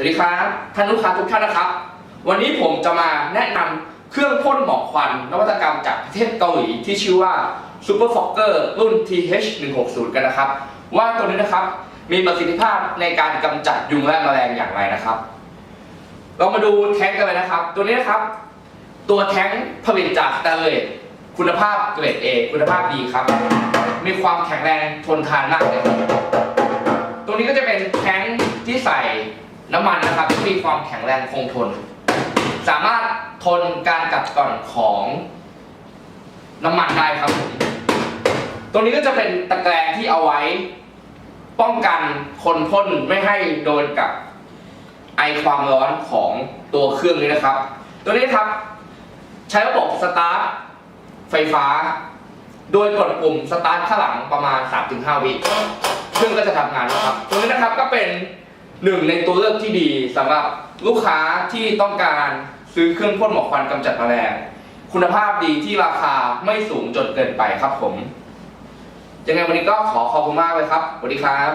สวัสดีครับท่านลูกค้าทุกท่านนะครับ วันนี้ผมจะมาแนะนำเครื่องพ่นหมอกควันนวัตกรรมจากประเทศเกาหลีที่ชื่อว่า Super Fogger รุ่น TH160 กันนะครับ ว่าตัวนี้นะครับมีประสิทธิภาพในการกำจัดยุงและแมลงอย่างไรนะครับ เรามาดูแท้งกันเลยนะครับ ตัวนี้นะครับ ตัวแท้งผลิตจากสแตเลสคุณภาพเกรด A คุณภาพดีครับ มีความแข็งแรงทนทานมากเลยครับตัวนี้ก็จะเป็น น้ำมันนะครับที่มีความแข็งแรงคงทน สามารถทนการกัดกร่อนของน้ำมันได้ครับผมตัวนี้ก็จะเป็นตะแกรงที่เอาไว้ ป้องกันคนพ่นไม่ให้โดนกับไอความร้อนของตัวเครื่องนี้นะครับ ตัวนี้ครับ ใช้ระบบสตาร์ทไฟฟ้า โดยกดปุ่มสตาร์ทข้างหลังประมาณ 3-5 วิเครื่องก็จะทำงานแล้วครับ ตัวนี้นะครับก็เป็น หนึ่งในตัวเลือกที่ดีสำหรับลูกค้าที่ต้องการซื้อเครื่องพ่นหมอกควันกำจัดแมลง คุณภาพดีที่ราคาไม่สูงจนเกินไปครับผมยังไงวันนี้ก็ขอขอบคุณมากเลยครับสวัสดีครับ